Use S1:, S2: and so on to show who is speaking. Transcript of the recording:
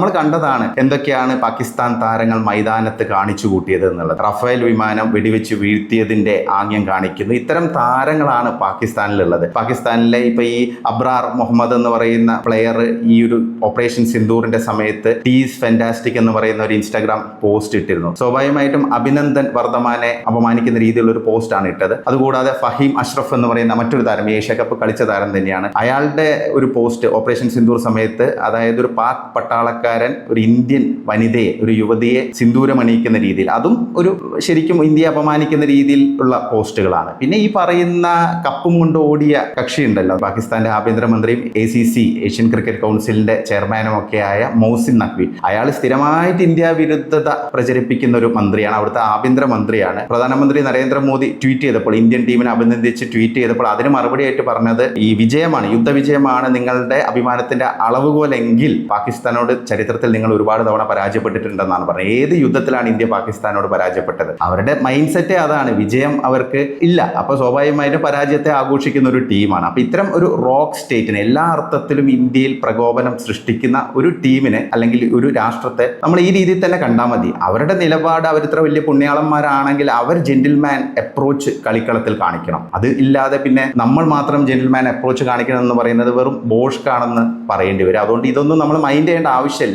S1: നമ്മൾ കണ്ടതാണ് എന്തൊക്കെയാണ് പാകിസ്ഥാൻ താരങ്ങൾ മൈതാനത്ത് കാണിച്ചു കൂട്ടിയത് എന്നുള്ളത്. റഫേൽ വിമാനം വെടിവെച്ച് വീഴ്ത്തിയതിന്റെ ആംഗ്യം കാണിക്കുന്നു. ഇത്തരം താരങ്ങളാണ് പാകിസ്ഥാനിലുള്ളത്. പാകിസ്ഥാനിലെ ഇപ്പൊ ഈ അബ്രാർ മുഹമ്മദ് എന്ന് പറയുന്ന പ്ലെയർ ഈ ഒരു ഓപ്പറേഷൻ സിന്ദൂറിന്റെ സമയത്ത് ടീസ് ഫെന്റാസ്റ്റിക് എന്ന് പറയുന്ന ഒരു ഇൻസ്റ്റാഗ്രാം പോസ്റ്റ് ഇട്ടിരുന്നു. സ്വാഭാവികമായിട്ടും അഭിനന്ദൻ വർദ്ധമാനെ അപമാനിക്കുന്ന രീതിയിലുള്ള ഒരു പോസ്റ്റ് ആണ് ഇട്ടത്. അതുകൂടാതെ ഫഹീം അഷ്റഫ് എന്ന് പറയുന്ന മറ്റൊരു താരം ഏഷ്യ കപ്പ് കളിച്ച താരം തന്നെയാണ്. അയാളുടെ ഒരു പോസ്റ്റ് ഓപ്പറേഷൻ സിന്ദൂർ സമയത്ത് അതായത് ഒരു പാക് പട്ടാളക്കാരൻ ഒരു ഇന്ത്യൻ വനിതയെ ഒരു യുവതിയെ സിന്ദൂരമണിയിക്കുന്ന രീതിയിൽ അതും ഒരു ശരിക്കും ഇന്ത്യയെ അപമാനിക്കുന്ന രീതിയിൽ ഉള്ള പോസ്റ്റുകളാണ്. പിന്നെ ഈ പറയുന്ന കപ്പും കൊണ്ട് ഓടിയ കക്ഷി ഉണ്ടല്ലോ പാകിസ്ഥാന്റെ ആഭ്യന്തരമന്ത്രിയും A C C Asian cricket കൗൺസിലിന്റെ ചെയർമാനും ഒക്കെയായ മൗസിൻ നഖ്വി. അയാൾ സ്ഥിരമായിട്ട് ഇന്ത്യ വിരുദ്ധത പ്രചരിപ്പിക്കുന്ന ഒരു മന്ത്രിയാണ് അവിടുത്തെ ആഭ്യന്തരമന്ത്രിയാണ്. പ്രധാനമന്ത്രി നരേന്ദ്രമോദി ട്വീറ്റ് ചെയ്തപ്പോൾ ഇന്ത്യൻ ടീമിനെ അഭിനന്ദിച്ച് ട്വീറ്റ് ചെയ്തപ്പോൾ അതിന് മറുപടിയായിട്ട് പറഞ്ഞത് ഈ വിജയമാണ് യുദ്ധവിജയമാണ് നിങ്ങളുടെ അഭിമാനത്തിന്റെ അളവുകോലെങ്കിൽ പാകിസ്ഥാനോട് ചരിത്രത്തിൽ നിങ്ങൾ ഒരുപാട് തവണ പരാജയപ്പെട്ടിട്ടുണ്ടെന്നാണ് പറഞ്ഞത്. ഏത് യുദ്ധത്തിലാണ് ഇന്ത്യ പാകിസ്ഥാനോട് പരാജയപ്പെട്ടത്? അവരുടെ മൈൻഡ് സെറ്റേ അതാണ്. വിജയം അവർക്ക് ഇല്ല. അപ്പൊ സ്വാഭാവികമായിട്ടും പരാജയത്തെ ആഘോഷിക്കുന്ന ഒരു ടീമാണ്. അപ്പൊ ഇത്തരം ഒരു റോക്ക് സ്റ്റേറ്റിന് എല്ലാ അർത്ഥത്തിലും ഇന്ത്യയിൽ പ്രകോപനം സൃഷ്ടിക്കുന്ന ഒരു ടീമിനെ അല്ലെങ്കിൽ ഒരു രാഷ്ട്രത്തെ നമ്മൾ ഈ രീതിയിൽ തന്നെ കണ്ടാൽ മതി. അവരുടെ നിലപാട് അവർ ഇത്ര വലിയ പുണ്യാളന്മാരാണെങ്കിൽ അവർ ജെന്റിൽമാൻ അപ്രോച്ച് കളിക്കളത്തിൽ കാണിക്കണം. അത് ഇല്ലാതെ പിന്നെ നമ്മൾ മാത്രം ജെന്റിൽമാൻ അപ്രോച്ച് കാണിക്കണം എന്ന് പറയുന്നത് വെറും ബോഷ്കാണെന്ന് പറയേണ്ടി വരും. അതുകൊണ്ട് ഇതൊന്നും നമ്മൾ മൈൻഡ് ചെയ്യേണ്ട ആവശ്യമില്ല.